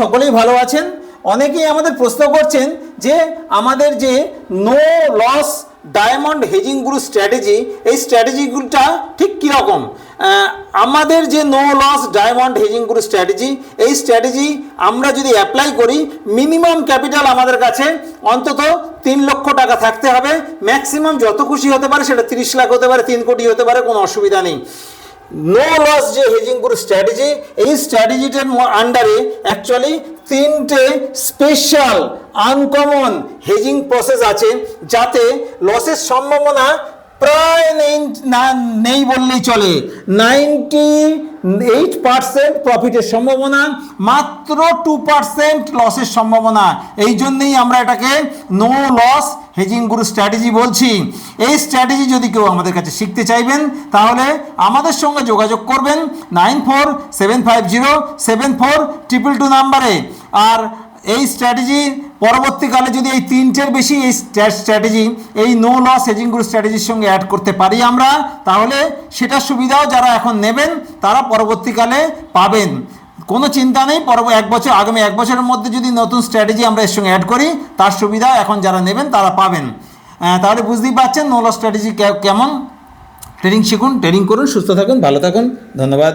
সকলেই ভালো আছেন? অনেকেই আমাদের প্রশ্ন করছেন যে আমাদের যে no loss diamond hedging group strategy এই স্ট্র্যাটেজিগুলোটা ঠিক কীরকম? আমাদের যে no loss diamond hedging group strategy এই স্ট্র্যাটেজি আমরা যদি অ্যাপ্লাই করি মিনিমাম ক্যাপিটাল আমাদের কাছে অন্তত তিন লক্ষ টাকা থাকতে হবে। ম্যাক্সিমাম যত খুশি হতে পারে, সেটা তিরিশ লাখ হতে পারে, তিন কোটি হতে পারে, কোনো অসুবিধা নেই। নো লস যে হেজিং গ্রুপ স্ট্র্যাটেজি এই স্ট্র্যাটেজিটার আন্ডারে অ্যাকচুয়ালি তিনটে স্পেশাল আনকমন হেজিং প্রসেস আছে, যাতে লসের সম্ভাবনা প্রায় নেই, না- নেই বললেই চলে। নাইনটি এইট পার্সেন্ট প্রফিটের সম্ভাবনা, মাত্র টু পার্সেন্ট লসের সম্ভাবনা। এই জন্যেই আমরা এটাকে no loss hedging group strategy বলছি, এই স্ট্র্যাটেজি যদি কেউ আমাদের কাছে শিখতে চাইবেন, তাহলে আমাদের সঙ্গে যোগাযোগ করবেন nine four seven five zero seven four triple two নাম্বারে। আর এই স্ট্র্যাটেজি পরবর্তীকালে যদি এই তিনটের বেশি এই স্ট্র্যাটেজি এই নো লস হেজিং গ্রুপ স্ট্র্যাটেজির সঙ্গে অ্যাড করতে পারি আমরা, তাহলে সেটার সুবিধাও যারা এখন নেবেন, তারা পরবর্তীকালে পাবেন। কোনো চিন্তা নেই পরব এক বছর, আগামী এক বছরের মধ্যে যদি নতুন স্ট্র্যাটেজি আমরা এর সঙ্গে অ্যাড করি, তার সুবিধা এখন যারা নেবেন তারা পাবেন। তাহলে বুঝতেই পারছেন নোলা স্ট্র্যাটেজি কেমন? ট্রেনিং শিখুন ট্রেনিং করুন, সুস্থ থাকুন, ভালো থাকুন, ধন্যবাদ।